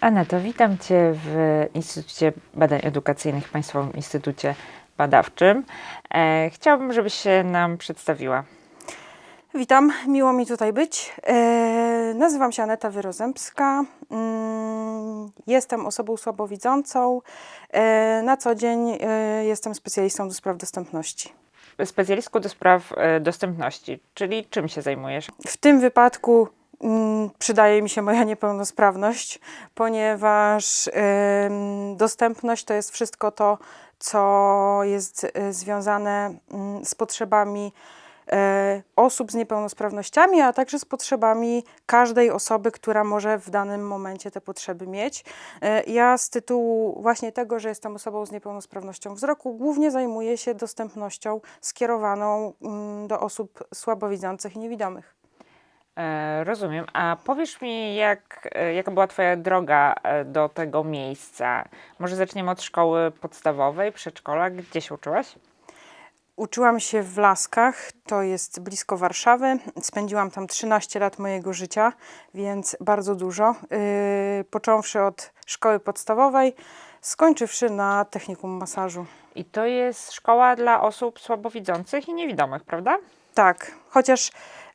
Aneto, witam Cię w Instytucie Badań Edukacyjnych, Państwowym Instytucie Badawczym. E, chciałabym, żebyś się nam przedstawiła. Witam, miło mi tutaj być. E, nazywam się Aneta Wyrozębska. Mm, jestem osobą słabowidzącą. E, na co dzień e, jestem specjalistą do spraw dostępności. Specjalistką do spraw e, dostępności, czyli czym się zajmujesz? W tym wypadku przydaje mi się moja niepełnosprawność, ponieważ dostępność to jest wszystko to, co jest e, związane mm, z potrzebami e, osób z niepełnosprawnościami, a także z potrzebami każdej osoby, która może w danym momencie te potrzeby mieć. E, Ja z tytułu właśnie tego, że jestem osobą z niepełnosprawnością wzroku, głównie zajmuję się dostępnością skierowaną mm, do osób słabowidzących i niewidomych. E, rozumiem. A powiesz mi, jak, e, jaka była Twoja droga e, do tego miejsca? Może zaczniemy od szkoły podstawowej, przedszkola. Gdzie się uczyłaś? Uczyłam się w Laskach, to jest blisko Warszawy. Spędziłam tam 13 lat mojego życia, więc bardzo dużo. Yy, począwszy od szkoły podstawowej, skończywszy na technikum masażu. I to jest szkoła dla osób słabowidzących i niewidomych, prawda? Tak, chociaż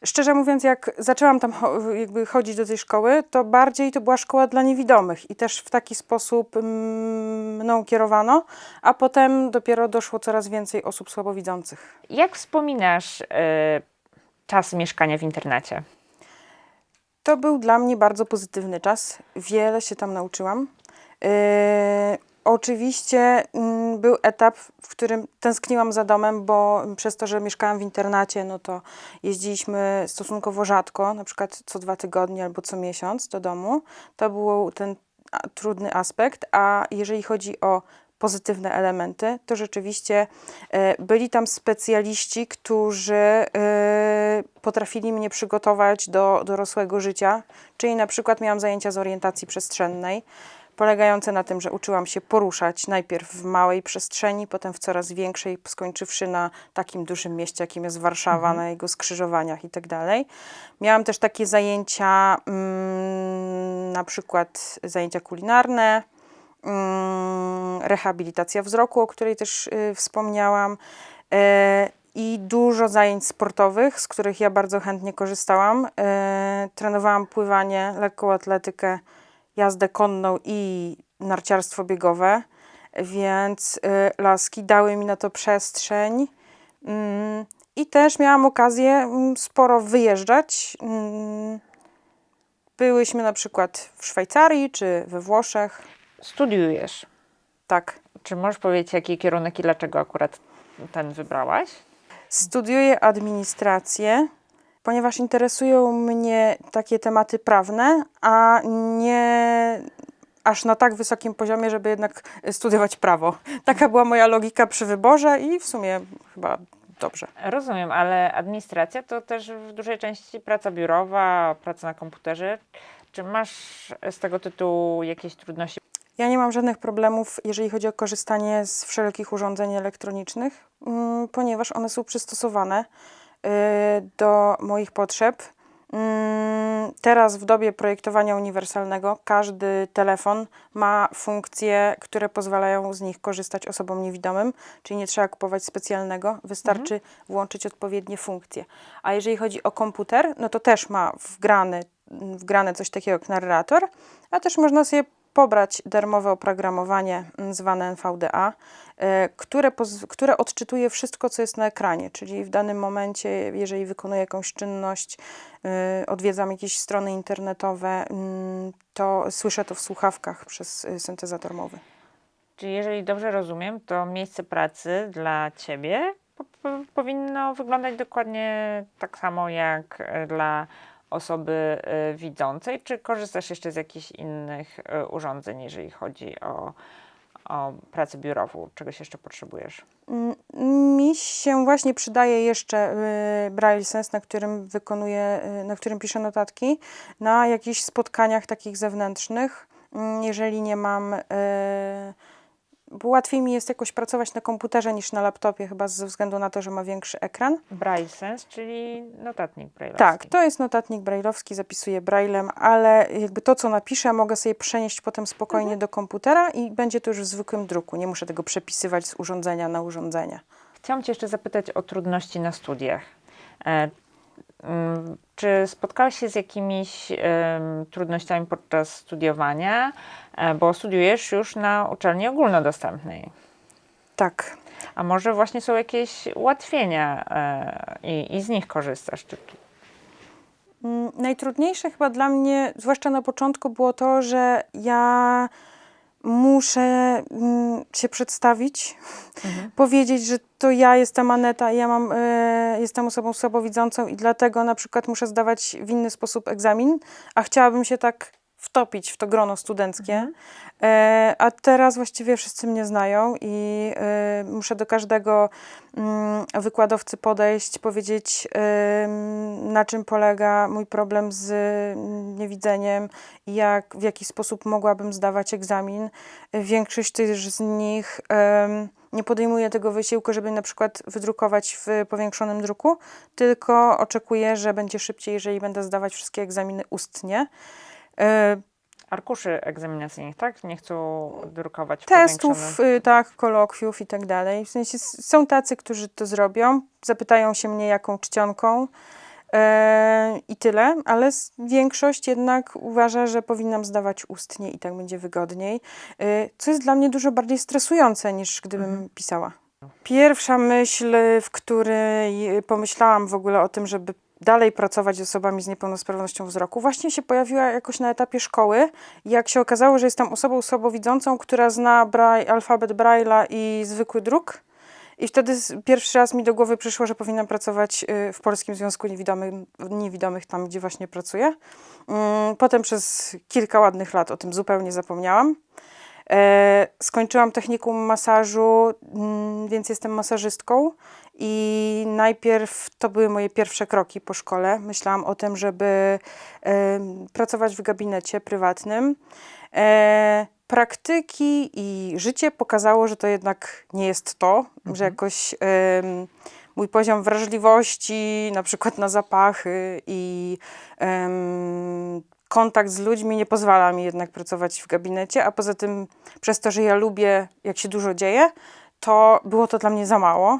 szczerze mówiąc, jak zaczęłam tam jakby chodzić do tej szkoły, to bardziej to była szkoła dla niewidomych i też w taki sposób mm, mną kierowano, a potem dopiero doszło coraz więcej osób słabowidzących. Jak wspominasz e, czas mieszkania w internacie? To był dla mnie bardzo pozytywny czas. Wiele się tam nauczyłam. Yy, oczywiście mm, był etap, w którym tęskniłam za domem, bo przez to, że mieszkałam w internacie, no to jeździliśmy stosunkowo rzadko, na przykład co dwa tygodnie albo co miesiąc do domu. To był ten trudny aspekt, a jeżeli chodzi o pozytywne elementy, to rzeczywiście e, byli tam specjaliści, którzy e, potrafili mnie przygotować do dorosłego życia, czyli na przykład miałam zajęcia z orientacji przestrzennej, polegające na tym, że uczyłam się poruszać najpierw w małej przestrzeni, potem w coraz większej, skończywszy na takim dużym mieście, jakim jest Warszawa, na jego skrzyżowaniach i tak dalej. Miałam też takie zajęcia, mm, na przykład zajęcia kulinarne, mm, rehabilitacja wzroku, o której też y, wspomniałam, e, i dużo zajęć sportowych, z których ja bardzo chętnie korzystałam. E, trenowałam pływanie, lekką atletykę, jazdę konną i narciarstwo biegowe, więc y, laski dały mi na to przestrzeń. Mm, I też miałam okazję mm, sporo wyjeżdżać. Mm, Byłyśmy na przykład w Szwajcarii czy we Włoszech. Studiujesz. Tak. Czy możesz powiedzieć, jaki kierunek i dlaczego akurat ten wybrałaś? Studiuję administrację, ponieważ interesują mnie takie tematy prawne, a nie aż na tak wysokim poziomie, żeby jednak studiować prawo. Taka była moja logika przy wyborze i w sumie chyba dobrze. Rozumiem, ale administracja to też w dużej części praca biurowa, praca na komputerze. Czy masz z tego tytułu jakieś trudności? Ja nie mam żadnych problemów, jeżeli chodzi o korzystanie z wszelkich urządzeń elektronicznych, mm, ponieważ one są przystosowane do moich potrzeb. Mm, Teraz w dobie projektowania uniwersalnego każdy telefon ma funkcje, które pozwalają z nich korzystać osobom niewidomym, czyli nie trzeba kupować specjalnego, wystarczy włączyć odpowiednie funkcje. A jeżeli chodzi o komputer, no to też ma wgrany, wgrane coś takiego jak narrator, a też można sobie pobrać darmowe oprogramowanie mm, zwane NVDA, e, które, które odczytuje wszystko, co jest na ekranie, czyli w danym momencie, jeżeli wykonuję jakąś czynność, y, odwiedzam jakieś strony internetowe, mm, to słyszę to w słuchawkach przez y, syntezator mowy. Czyli jeżeli dobrze rozumiem, to miejsce pracy dla ciebie po, po, powinno wyglądać dokładnie tak samo jak e, dla osoby e, widzącej. Czy korzystasz jeszcze z jakichś innych e, urządzeń, jeżeli chodzi o, o pracę biurową? Czegoś jeszcze potrzebujesz? Mm, Mi się właśnie przydaje jeszcze y, Braille Sense, na którym wykonuję, y, na którym piszę notatki, na jakichś spotkaniach takich zewnętrznych, mm, jeżeli nie mam y, łatwiej mi jest jakoś pracować na komputerze niż na laptopie, chyba ze względu na to, że ma większy ekran. Braille Sense, czyli notatnik braille'owski. Tak, to jest notatnik brailleowski, zapisuję braillem, ale jakby to, co napiszę, mogę sobie przenieść potem spokojnie do komputera i będzie to już w zwykłym druku. Nie muszę tego przepisywać z urządzenia na urządzenie. Chciałam Cię jeszcze zapytać o trudności na studiach. Czy spotkałaś się z jakimiś trudnościami podczas studiowania? E, bo studiujesz już na uczelni ogólnodostępnej. Tak. A może właśnie są jakieś ułatwienia e, i, i z nich korzystasz? Czy, czy, Mm, Najtrudniejsze chyba dla mnie, zwłaszcza na początku, było to, że ja muszę mm, się przedstawić, powiedzieć, że to ja jestem Aneta i ja mam, e, jestem osobą słabowidzącą i dlatego na przykład muszę zdawać w inny sposób egzamin, a chciałabym się tak wtopić w to grono studenckie. E, a teraz właściwie wszyscy mnie znają i e, muszę do każdego mm, wykładowcy podejść, powiedzieć, em, na czym polega mój problem z mm, niewidzeniem i jak, w jaki sposób mogłabym zdawać egzamin. Większość też z nich em, nie podejmuje tego wysiłku, żeby na przykład wydrukować w powiększonym druku, tylko oczekuje, że będzie szybciej, jeżeli będę zdawać wszystkie egzaminy ustnie. E, arkuszy egzaminacyjnych, tak? Nie chcą drukować testów, y, tak, kolokwiów i tak dalej. W sensie s- są tacy, którzy to zrobią, zapytają się mnie jaką czcionką e, i tyle, ale s- większość jednak uważa, że powinnam zdawać ustnie i tak będzie wygodniej, y, co jest dla mnie dużo bardziej stresujące niż gdybym pisała. Pierwsza myśl, w której pomyślałam w ogóle o tym, żeby dalej pracować z osobami z niepełnosprawnością wzroku, właśnie się pojawiła jakoś na etapie szkoły. Jak się okazało, że jestem osobą słabowidzącą, która zna braj, alfabet Braille'a i zwykły druk. I wtedy pierwszy raz mi do głowy przyszło, że powinnam pracować y, w Polskim Związku Niewidomych, Niewidomych, tam gdzie właśnie pracuję. Mm, Potem przez kilka ładnych lat o tym zupełnie zapomniałam. E, skończyłam technikum masażu, mm, więc jestem masażystką. I najpierw to były moje pierwsze kroki po szkole. Myślałam o tym, żeby pracować w gabinecie prywatnym. E, praktyki i życie pokazało, że to jednak nie jest to, że jakoś mój poziom wrażliwości, na przykład na zapachy i kontakt z ludźmi nie pozwala mi jednak pracować w gabinecie, a poza tym przez to, że ja lubię, jak się dużo dzieje, to było to dla mnie za mało.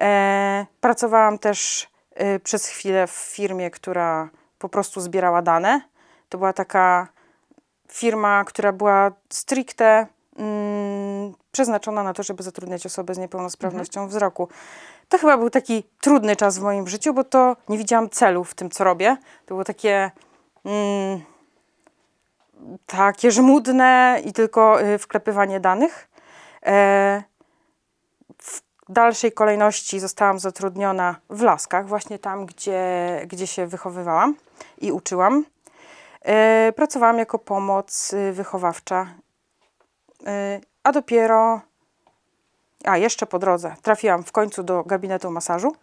E, pracowałam też e, przez chwilę w firmie, która po prostu zbierała dane. To była taka firma, która była stricte mm, przeznaczona na to, żeby zatrudniać osoby z niepełnosprawnością wzroku. To chyba był taki trudny czas w moim życiu, bo to nie widziałam celu w tym, co robię. To było takie mm, takie żmudne i tylko y, wklepywanie danych. E, dalszej kolejności zostałam zatrudniona w Laskach, właśnie tam, gdzie, gdzie się wychowywałam i uczyłam. E, Pracowałam jako pomoc y, wychowawcza, E, a dopiero, a jeszcze po drodze, trafiłam w końcu do gabinetu masażu.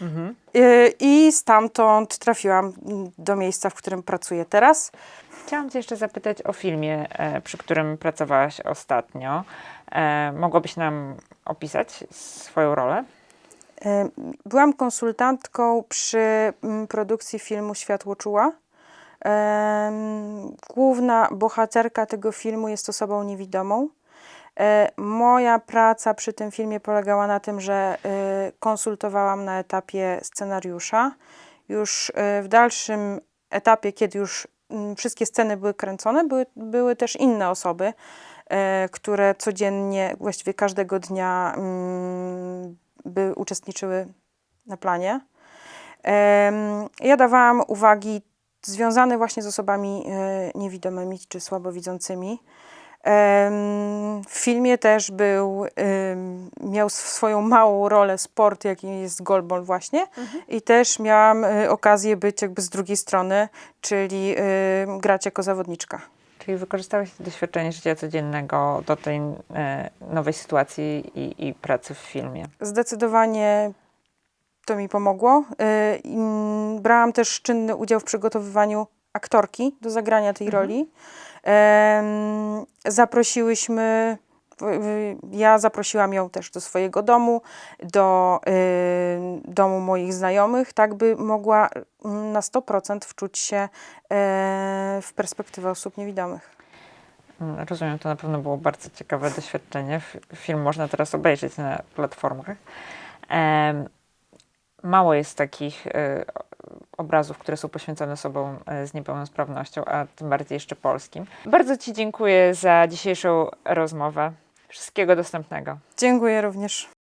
Mhm. Y, I stamtąd trafiłam do miejsca, w którym pracuję teraz. Chciałam Cię jeszcze zapytać o filmie, e, przy którym pracowałaś ostatnio. E, mogłabyś nam opisać swoją rolę? Y, Byłam konsultantką przy mm, produkcji filmu Światło Czuła. Główna bohaterka tego filmu jest osobą niewidomą. E, Moja praca przy tym filmie polegała na tym, że e, konsultowałam na etapie scenariusza. Już e, w dalszym etapie, kiedy już wszystkie sceny były kręcone, były, były też inne osoby, e, które codziennie, właściwie każdego dnia mm, by uczestniczyły na planie. Ja dawałam uwagi związane właśnie z osobami e, niewidomymi czy słabowidzącymi. W filmie też był, miał sw- swoją małą rolę sport, jakim jest golbol właśnie i też miałam e, okazję być jakby z drugiej strony, czyli grać jako zawodniczka. Czyli wykorzystałaś doświadczenie życia codziennego do tej nowej sytuacji i, i pracy w filmie. Zdecydowanie to mi pomogło. Y, mm, Brałam też czynny udział w przygotowywaniu aktorki do zagrania tej roli. Zaprosiłyśmy y, ja zaprosiłam ją też do swojego domu, do y, domu moich znajomych, tak by mogła mm, na 100% wczuć się w perspektywę osób niewidomych. Mm, Rozumiem, to na pewno było bardzo ciekawe doświadczenie. Film można teraz obejrzeć na platformach. Mało jest takich e, obrazów, które są poświęcone osobom e, z niepełnosprawnością, a tym bardziej jeszcze polskim. Bardzo Ci dziękuję za dzisiejszą rozmowę. Wszystkiego dostępnego. Dziękuję również.